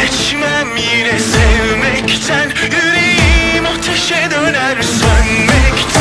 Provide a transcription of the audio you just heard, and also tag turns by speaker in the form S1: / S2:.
S1: Vazgeçmem yine sevmekten Yüreğim ateşe döner sönmekten.